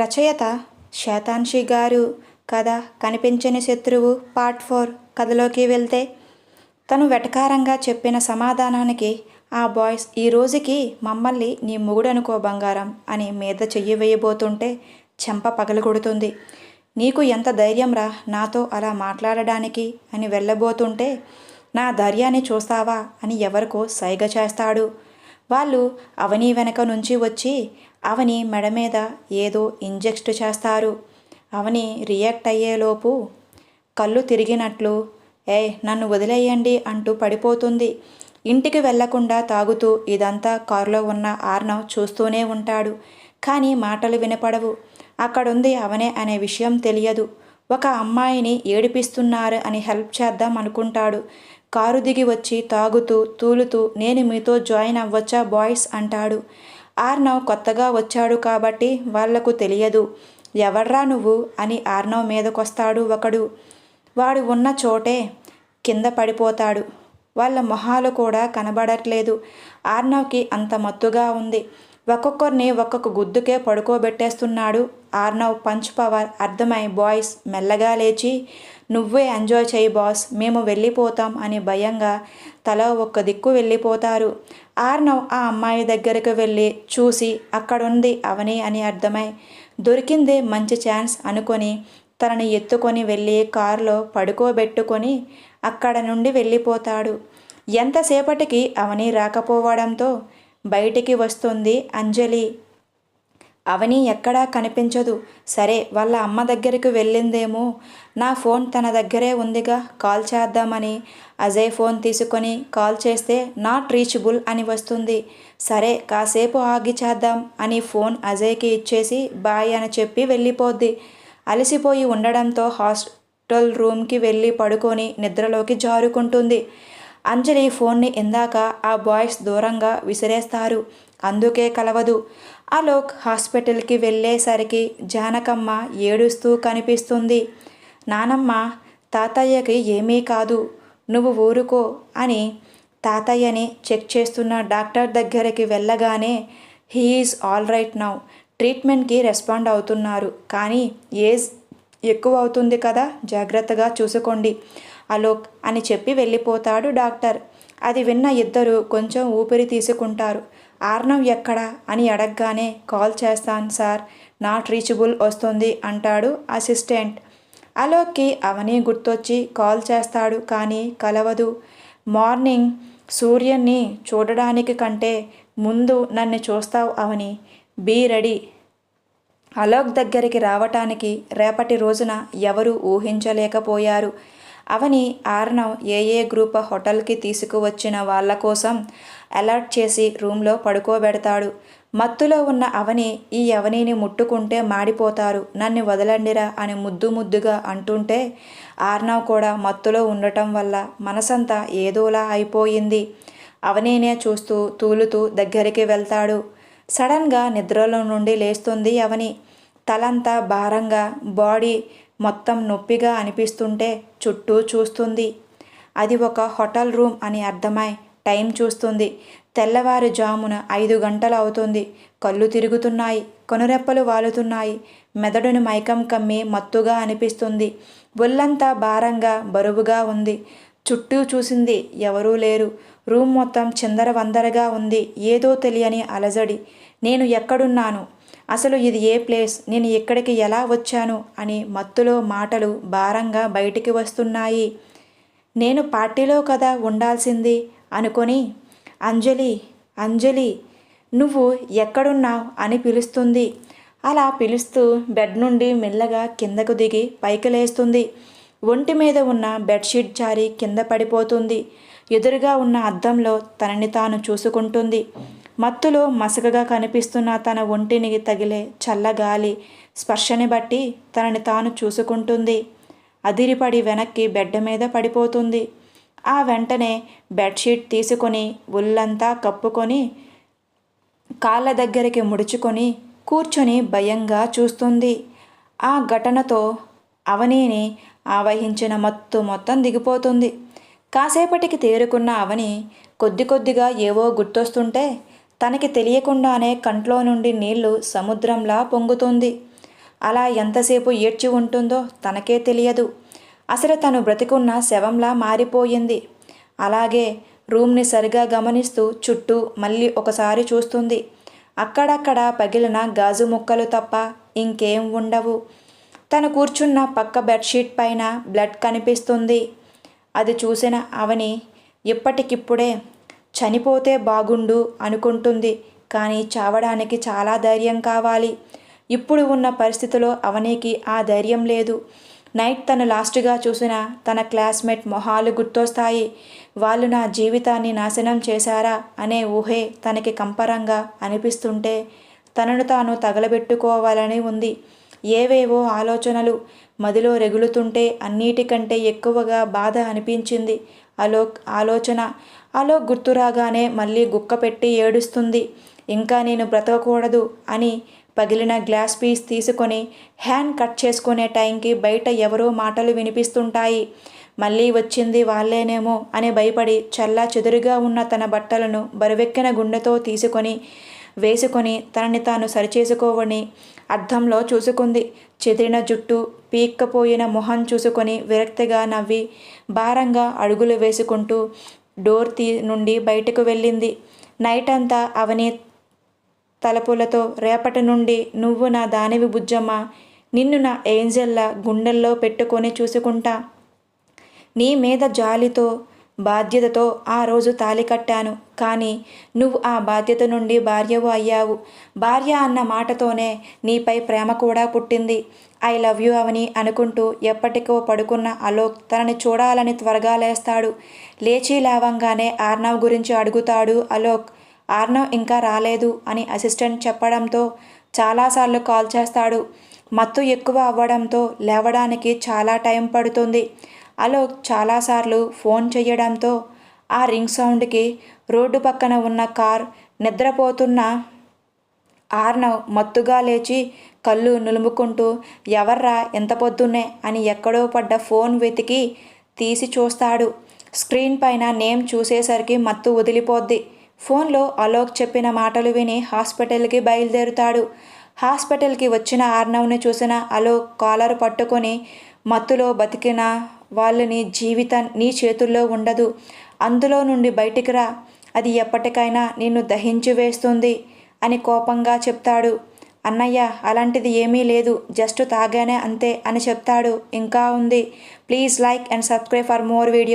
రచయిత శేతాన్షి గారు కథ కనిపించని శత్రువు పార్ట్ ఫోర్ కథలోకి వెళ్తే తను వెటకారంగా చెప్పిన సమాధానానికి ఆ బాయ్స్ ఈ రోజుకి మమ్మల్ని నీ మొగుడనుకో బంగారం అని మీద చెయ్యి వేయబోతుంటే చెంప పగలగొడుతుంది. నీకు ఎంత ధైర్యం రా నాతో అలా మాట్లాడడానికి అని వెళ్ళబోతుంటే నా ధైర్యాన్ని చూస్తావా అని ఎవరికో సైగ చేస్తాడు. వాళ్ళు అవని వెనక నుంచి వచ్చి అవని మెడ మీద ఏదో ఇంజెక్ట్ చేస్తారు. అవని రియాక్ట్ అయ్యేలోపు కళ్ళు తిరిగినట్లు ఏ నన్ను వదిలేయండి అంటూ పడిపోతుంది. ఇంటికి వెళ్ళకుండా తాగుతూ ఇదంతా కారులో ఉన్న ఆర్నవ్ చూస్తూనే ఉంటాడు. కానీ మాటలు వినపడవు. అక్కడుంది అవనే అనే విషయం తెలియదు. ఒక అమ్మాయిని ఏడిపిస్తున్నారు అని హెల్ప్ చేద్దాం అనుకుంటాడు. కారు దిగి వచ్చి తాగుతూ తూలుతూ నేను మీతో జాయిన్ అవ్వచ్చా బాయ్స్ అంటాడు. ఆర్నవ్ కొత్తగా వచ్చాడు కాబట్టి వాళ్ళకు తెలియదు. ఎవర్రా నువ్వు? అని ఆర్నవ్ మీదకొస్తాడు ఒకడు. వాడు ఉన్న చోటే కింద పడిపోతాడు. వాళ్ళ మొహాలు కూడా కనబడట్లేదు. ఆర్నవ్కి అంత మత్తుగా ఉంది. ఒక్కొక్కరిని ఒక్కొక్క గుద్దుకే పడుకోబెట్టేస్తున్నాడు. ఆర్నవ్ పంచ్ పవర్ అర్థమై బాయ్స్ మెల్లగా లేచి నువ్వే ఎంజాయ్ చేయి బాస్ మేము వెళ్ళిపోతాం అని భయంగా తల ఒక్క దిక్కు వెళ్ళిపోతారు. ఆర్నవ్ ఆ అమ్మాయి దగ్గరకు వెళ్ళి చూసి అక్కడుంది అవని అని అర్థమై దొరికిందే మంచి ఛాన్స్ అనుకొని తనని ఎత్తుకొని వెళ్ళి కారులో పడుకోబెట్టుకొని అక్కడ నుండి వెళ్ళిపోతాడు. ఎంతసేపటికి అవని రాకపోవడంతో బయటికి వస్తుంది అంజలి. అవని ఎక్కడా కనిపించదు. సరే వాళ్ళ అమ్మ దగ్గరికి వెళ్ళిందేమో. నా ఫోన్ తన దగ్గరే ఉందిగా కాల్ చేద్దామని. అజయ్ ఫోన్ తీసుకొని కాల్ చేస్తే నాట్ రీచబుల్ అని వస్తుంది. సరే కాసేపు ఆగి చేద్దాం అని ఫోన్ అజయ్కి ఇచ్చేసి బాయ్ అని చెప్పి వెళ్ళిపోద్ది. అలసిపోయి ఉండడంతో హాస్టల్ రూమ్కి వెళ్ళి పడుకొని నిద్రలోకి జారుకుంటుంది. అంజలి ఫోన్ని ఇందాక ఆ బాయ్స్ దూరంగా విసిరేస్తారు. అందుకే కలవదు. అలోక్ హాస్పిటల్కి వెళ్ళేసరికి జానకమ్మ ఏడుస్తూ కనిపిస్తుంది. నానమ్మ తాతయ్యకి ఏమీ కాదు. నువ్వు ఊరుకో అని తాతయ్యని చెక్ చేస్తున్న డాక్టర్ దగ్గరికి వెళ్ళగానే he is all right now. ట్రీట్మెంట్కి రెస్పాండ్ అవుతున్నారు. కానీ ఏజ్ ఎక్కువ అవుతుంది కదా జాగ్రత్తగా చూసుకోండి. అలోక్ అని చెప్పి వెళ్ళిపోతాడు డాక్టర్. అది విన్న ఇద్దరు కొంచెం ఊపిరి తీసుకుంటారు. ఆర్నవ్ ఎక్కడా అని అడగగానే కాల్ చేస్తాను సార్ నాట్ రీచబుల్ వస్తుంది అంటాడు అసిస్టెంట్. అలోక్కి అవని గుర్తొచ్చి కాల్ చేస్తాడు కానీ కలవదు. మార్నింగ్ సూర్యున్ని చూడడానికి కంటే ముందు నన్ను చూస్తావు అవని. Be ready. అలోక్ దగ్గరికి రావటానికి రేపటి రోజున ఎవరు ఊహించలేకపోయారు. అవని ఆర్నవ్ ఏ ఏ గ్రూప్ హోటల్కి తీసుకువచ్చిన వాళ్ళ కోసం అలర్ట్ చేసి రూమ్లో పడుకోబెడతాడు. మత్తులో ఉన్న అవని ఈ అవనిని ముట్టుకుంటే మాడిపోతారు. నన్ను వదలండిరా అని ముద్దు ముద్దుగా అంటుంటే ఆర్నవ్ కూడా మత్తులో ఉండటం వల్ల మనసంతా ఏదోలా అయిపోయింది. అవనీనే చూస్తూ తూలుతూ దగ్గరికి వెళ్తాడు. సడన్గా నిద్రలో నుండి లేస్తుంది అవని. తలంతా భారంగా బాడీ మొత్తం నొప్పిగా అనిపిస్తుంటే చుట్టూ చూస్తుంది. అది ఒక హోటల్ రూమ్ అని అర్థమై టైం చూస్తుంది. తెల్లవారుజామున ఐదు గంటలు అవుతుంది. కళ్ళు తిరుగుతున్నాయి. కొనురెప్పలు వాలుతున్నాయి. మెదడును మైకం కమ్మి మత్తుగా అనిపిస్తుంది. ఒళ్ళంతా భారంగా బరువుగా ఉంది. చుట్టూ చూసింది ఎవరూ లేరు. రూమ్ మొత్తం చిందర వందరగా ఉంది. ఏదో తెలియని అలజడి. నేను ఎక్కడున్నాను? అసలు ఇది ఏ ప్లేస్? నేను ఇక్కడికి ఎలా వచ్చాను? అని మత్తులో మాటలు భారంగా బయటికి వస్తున్నాయి. నేను పార్టీలో కదా ఉండాల్సింది అనుకొని అంజలి అంజలి నువ్వు ఎక్కడున్నావు? అని పిలుస్తుంది. అలా పిలుస్తూ బెడ్ నుండి మెల్లగా కిందకు దిగి పైకి లేస్తుంది ఒంటి మీద ఉన్న బెడ్షీట్ జారి కింద పడిపోతుంది. ఎదురుగా ఉన్న అద్దంలో తనని తాను చూసుకుంటుంది. మత్తులో మసకగా కనిపిస్తున్న తన ఒంటిని తగిలే చల్లగాలి స్పర్శని బట్టి తనని తాను చూసుకుంటుంది. అదిరిపడి వెనక్కి బెడ్ మీద పడిపోతుంది. ఆ వెంటనే బెడ్షీట్ తీసుకొని ఒళ్ళంతా కప్పుకొని కాళ్ళ దగ్గరికి ముడుచుకొని కూర్చొని భయంగా చూస్తుంది. ఆ ఘటనతో అవనీని ఆవహించిన మత్తు మొత్తం దిగిపోతుంది. కాసేపటికి తేరుకున్న అవని కొద్ది కొద్దిగా ఏవో గుర్తొస్తుంటే తనకి తెలియకుండానే కంట్లో నుండి నీళ్ళు సముద్రంలా పొంగుతుంది. అలా ఎంతసేపు ఏడ్చి ఉంటుందో తనకే తెలియదు. అసలు తను బ్రతికున్న శవంలా మారిపోయింది. అలాగే రూమ్ని సరిగా గమనిస్తూ చుట్టూ మళ్ళీ ఒకసారి చూస్తుంది. అక్కడక్కడ పగిలిన గాజు ముక్కలు తప్ప ఇంకేం ఉండవు. తను కూర్చున్న పక్క బెడ్షీట్ పైన బ్లడ్ కనిపిస్తుంది. అది చూసిన అవని ఇప్పటికిప్పుడే చనిపోతే బాగుండు అనుకుంటుంది కానీ చావడానికి చాలా ధైర్యం కావాలి. ఇప్పుడు ఉన్న పరిస్థితిలో అవనీకి ఆ ధైర్యం లేదు. నైట్ తను లాస్ట్గా చూసిన తన క్లాస్మేట్ మొహాలు గుర్తొస్తాయి. వాళ్ళు నా జీవితాన్ని నాశనం చేశారా అనే ఊహే తనకి కంపరంగా అనిపిస్తుంటే తనను తాను తగలబెట్టుకోవాలని ఉంది. ఏవేవో ఆలోచనలు మదిలో రెగులుతుంటే అన్నిటికంటే ఎక్కువగా బాధ అనిపించింది. అలోక్ ఆలోచన అలో గుర్తురాగానే మళ్ళీ గుక్క పెట్టి ఏడుస్తుంది. ఇంకా నేను బ్రతకకూడదు అని పగిలిన గ్లాస్ పీస్ తీసుకొని హ్యాండ్ కట్ చేసుకునే టైంకి బయట ఎవరో మాటలు వినిపిస్తుంటాయి. మళ్ళీ వచ్చింది వాళ్ళేనేమో అని భయపడి చల్లా చెదురుగా ఉన్న తన బట్టలను బరువెక్కిన గుండెతో తీసుకొని వేసుకొని తనని తాను సరిచేసుకోవని అద్దంలో చూసుకుంది. చెదిరిన జుట్టు పీక్కపోయిన మొహం చూసుకొని విరక్తిగా నవ్వి భారంగా అడుగులు వేసుకుంటూ డోర్ తీ నుండి బయటకు వెళ్ళింది. నైట్ అంతా అవని తలపులతో రేపటి నుండి నువ్వు నా దానివి బుజ్జమ్మ. నిన్ను నా ఏంజల్లా గుండెల్లో పెట్టుకొని చూసుకుంటా. నీ మీద జాలితో బాధ్యతతో ఆ రోజు తాలి కట్టాను. కానీ నువ్వు ఆ బాధ్యత నుండి భార్యవు అయ్యావు. భార్య అన్న మాటతోనే నీపై ప్రేమ కూడా పుట్టింది. ఐ లవ్ యూ అవని అనుకుంటూ ఎప్పటికో పడుకున్న అలోక్ తనని చూడాలని త్వరగా లేస్తాడు. లేచి లేవంగానే ఆర్నవ్ గురించి అడుగుతాడు. అలోక్ ఆర్నవ్ ఇంకా రాలేదు అని అసిస్టెంట్ చెప్పడంతో చాలాసార్లు కాల్ చేస్తాడు. మత్తు ఎక్కువ అవ్వడంతో లేవడానికి చాలా టైం పడుతుంది. అలోక్ చాలాసార్లు ఫోన్ చేయడంతో ఆ రింగ్ సౌండ్కి రోడ్డు పక్కన ఉన్న కార్ నిద్రపోతున్న ఆర్నవ్ మత్తుగా లేచి కళ్ళు నులుముకుంటూ ఎవర్రా ఎంత పొద్దున్నే అని ఎక్కడో పడ్డ ఫోన్ వెతికి తీసి చూస్తాడు. స్క్రీన్ పైన నేమ్ చూసేసరికి మత్తు వదిలిపోద్ది. ఫోన్లో అలోక్ చెప్పిన మాటలు విని హాస్పిటల్కి బయలుదేరుతాడు. హాస్పిటల్కి వచ్చిన ఆర్నవ్ని చూసిన అలోక్ కాలర్ పట్టుకొని మత్తులో బతికిన వాళ్ళని జీవితం నీ చేతుల్లో ఉండదు. అందులో నుండి బయటికి రా. అది ఎప్పటికైనా నిన్ను దహించి వేస్తుంది. అని కోపంగా చెప్తాడు. అన్నయ్య అలాంటిది ఏమీ లేదు. జస్ట్ తాగానే అంతే అని చెప్తాడు. ఇంకా ఉంది. Please like and subscribe for more video.